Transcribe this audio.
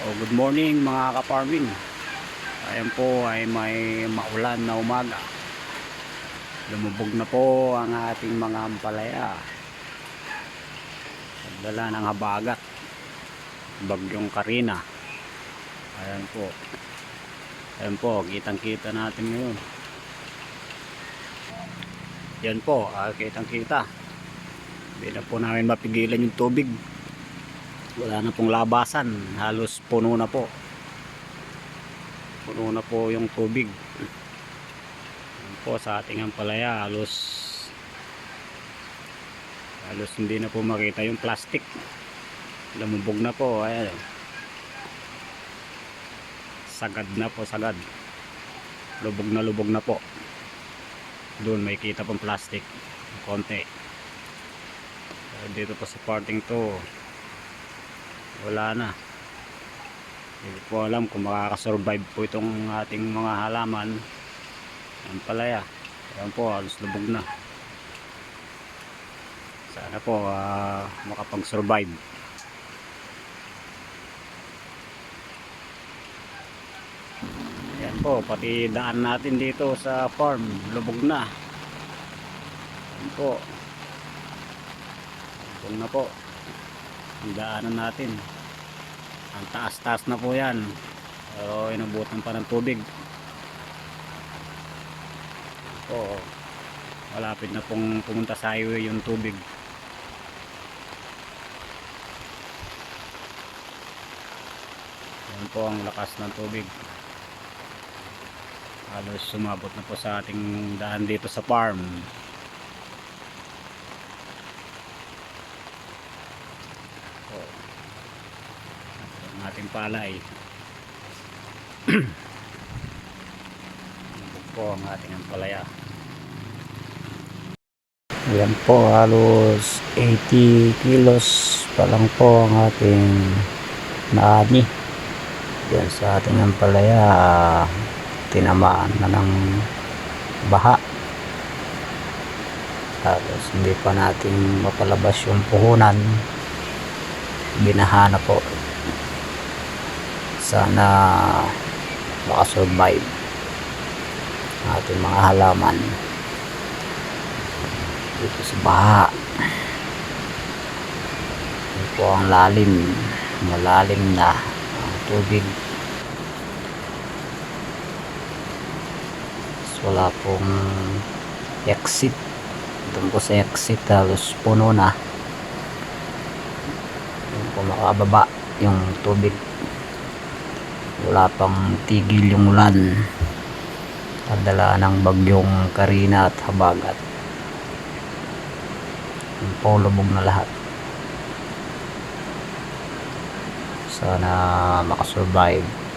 Oh, good morning mga ka-farming. Ayan po ay may maulan na umaga. Lumubog na po ang ating mga ampalaya. Nagdala ng habagat. Bagyong Karina. Ayan po. Ayan po, kitang-kita natin ngayon. Yan po, ah, kitang-kita. Hindi na po namin mapigilan yung tubig wala na pong labasan. Halos puno na po. Puno na po yung tubig. Yan po sa ating ampalaya halos halos hindi na po makita yung plastic. Lumubog na po ayan. Sagad na po sagad. Lubog na lubog na po. Doon may kita pong plastic. Konti. Dito po sa parting to wala na. Hindi po alam kung makakasurvive po itong ating mga halaman. Ang palaya. Ayan po halos lubog na. Sana po ah, makapag survive ayan po pati daan natin dito sa farm lubog na. Ayan po. Lubog na po ang daanan natin. Ang taas-taas na po yan. Pero inabutan pa ng tubig. Po malapit na pong pumunta sa highway yung tubig. Yan po ang lakas ng tubig. Halos sumabot na po sa ating daan dito sa farm ang ating palay. Po ang ating ampalaya yan po halos 80 kilos pa lang po ang ating naani. Yan sa ating ampalaya tinamaan na ng baha. Tapos hindi pa natin mapalabas yung puhunan. Binaha na po sana makasurvive ating mga halaman dito sa baha. Ito po ang lalim. Malalim na ang tubig. Wala pong exit. Doon po sa exit halos puno na. Doon po makababa yung tubig wala pang tigil yung ulan. Kadala ng bagyong Karina at Habagat. Yung po lubog na lahat. Sana makasurvive